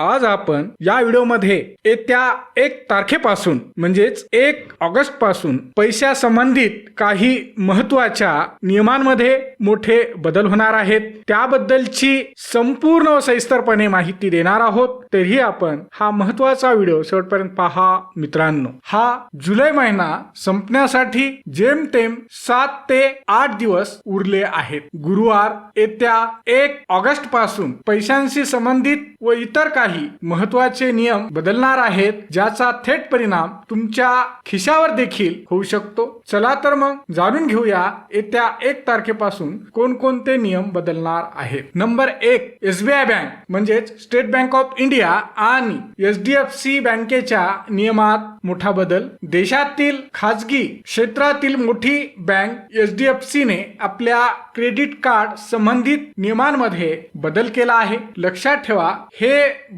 आज आपण या व्हिडिओमध्ये येत्या एक तारखेपासून म्हणजेच एक ऑगस्टपासून पैशा संबंधित काही महत्त्वाच्या नियमांमध्ये मोठे बदल होणार आहेत. त्याबद्दलची संपूर्ण व सविस्तरपणे माहिती देणार आहोत. तरीही आपण हा महत्त्वाचा व्हिडिओ शेवटपर्यंत पहा मित्रांनो. हा जुलै महिना संपण्यासाठी जेमतेम सात ते आठ दिवस उरले आहेत. गुरुवार येत्या एक ऑगस्टपासून पैशांशी संबंधित व इतर काही महत्त्वाचे नियम बदलणार आहेत ज्याचा थेट परिणाम तुमच्या खिशावर देखील होऊ शकतो. चला तर मग जाणून घेऊया येत्या एक तारखेपासून कोणकोणते नियम बदलणार आहेत. नंबर एक एसबीआय बँक म्हणजेच स्टेट बँक ऑफ इंडिया आणि एच डी एफ सी बँकेच्या नियमात मोठा बदल. देशातील खाजगी क्षेत्रातील मोठी बँक एच डी एफ सीने आपल्या क्रेडिट कार्ड संबंधित नियमांमध्ये बदल केला आहे. लक्षात ठेवा हे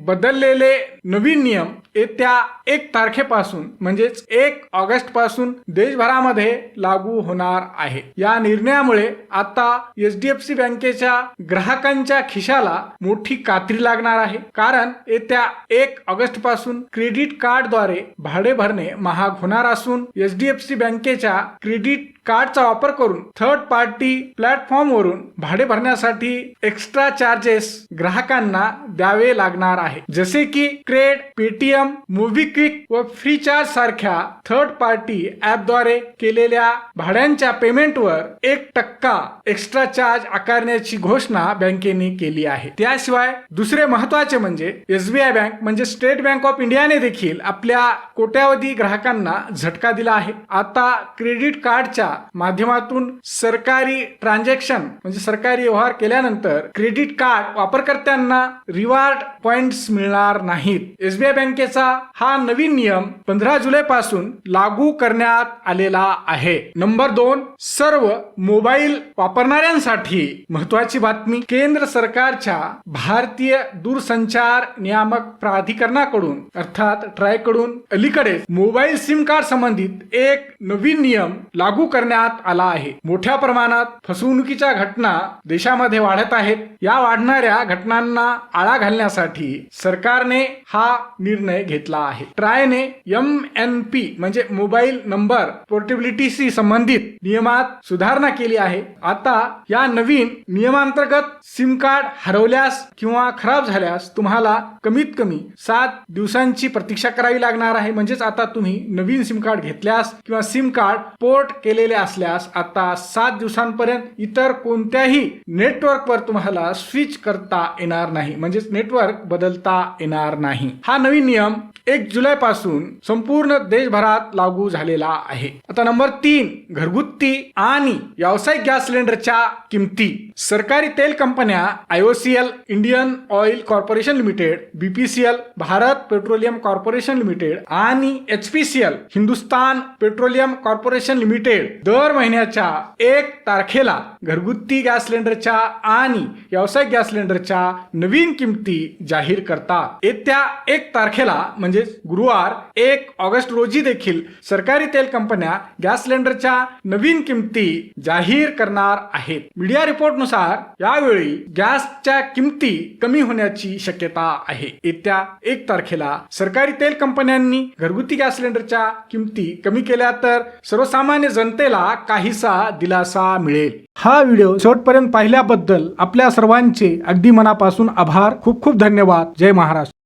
बदललेले नवीन नियम येत्या एक तारखेपासून म्हणजेच एक ऑगस्टपासून देशभरामध्ये लागू होणार आहे. या निर्णयामुळे आता एच डी एफ सी बँकेच्या ग्राहकांच्या खिशाला मोठी कात्री लागणार आहे. कारण येत्या एक ऑगस्टपासून क्रेडिट कार्डद्वारे भाडे भरणे महाग होणार असून एच डी एफ सी बँकेच्या क्रेडिट कार्डचा वापर करून थर्ड पार्टी प्लॅटफॉर्मवरून भाडे भरण्यासाठी एक्स्ट्रा चार्जेस ग्राहकांना द्यावे लागणार आहे. जसे की क्रेड पेटीएम मोबिक्विक व फ्रीचार्ज सारख्या थर्ड पार्टी ऍपद्वारे केलेल्या भाड्यांच्या पेमेंटवर एक टक्का एक्स्ट्रा चार्ज आकारण्याची घोषणा बँकेने केली आहे. त्याशिवाय दुसरे महत्त्वाचे म्हणजे एसबीआय बँक म्हणजे स्टेट बँक ऑफ इंडियाने देखील आपल्या कोट्यावधी ग्राहकांना झटका दिला आहे. आता क्रेडिट कार्डच्या माध्यमातून सरकारी ट्रान्झॅक्शन म्हणजे सरकारी व्यवहार केल्यानंतर क्रेडिट कार्ड वापरकर्त्यांना रिवार्ड पॉइंट्स मिळणार नाहीत. एसबीआय बँकेचा हा नवीन नियम पंधरा जुलै पासून लागू करण्यात आलेला आहे. नंबर दोन सर्व मोबाईल वापरणाऱ्यांसाठी महत्वाची बातमी केंद्र सरकारच्या भारतीय दूरसंचार नियामक प्राधिकरणाकडून अर्थात ट्रायकडून अलीकडेच मोबाईल सिम कार्ड संबंधित एक नवीन नियम लागू करण्यात आला आहे. मोठ्या प्रमाणात फसवणुकीच्या घटना देशामध्ये वाढत आहेत. या वाढणाऱ्या घटनांना आळा घालण्यासाठी सरकारने हा निर्णय घेतला आहे. ट्रायने एम एन पी म्हणजे मोबाईल नंबर पोर्टेबिलिटीशी संबंधित नियमात सुधारणा केली आहे. आता या नवीन नियमांतर्गत सिम कार्ड हरवल्यास किंवा खराब झाल्यास तुम्हाला कमीत कमी सात दिवसांची प्रतीक्षा करावी लागणार आहे. म्हणजेच आता तुम्ही नवीन सिम कार्ड घेतल्यास किंवा सिम कार्ड पोर्ट केलेले असल्यास आता सात दिवसांपर्यंत इतर कोणत्याही नेटवर्कवर तुम्हाला स्विच करता येणार नाही. म्हणजेच नेटवर्क बदलता येणार नाही. हा नवीन नियम एक जुलै पासून संपूर्ण देशभरात लागू झालेला आहे. आता नंबर तीन घरगुती आणि व्यावसायिक गॅस सिलेंडरच्या किमती. सरकारी तेल कंपन्या IOCL Indian oil corporation limited BPCL Bharat petroleum corporation limited आणि HPCL Hindustan petroleum corporation limited दर महिन्याच्या एक तारखेला घरगुती गॅस सिलेंडरच्या आणि व्यावसायिक गॅस सिलेंडरच्या नवीन किमती जाहीर करतात. येत्या एक तारखेला म्हणजे गुरुवार एक ऑगस्ट रोजी देखील सरकारी तेल कंपन्या गॅस सिलेंडरच्या नवीन किमती जाहीर करणार आहेत. मीडिया रिपोर्टनुसार यावेळी गॅसच्या किमती कमी होण्याची शक्यता आहे. येत्या एक तारखेला सरकारी तेल कंपन्यांनी घरगुती गॅस सिलेंडरच्या किमती कमी केल्या तर सर्वसामान्य जनतेला काहीसा दिलासा मिळेल. हा व्हिडिओ शेवटपर्यंत पाहिल्याबद्दल आपल्या सर्वांचे अगदी मनापासून आभार. खूप खूप धन्यवाद. जय महाराष्ट्र.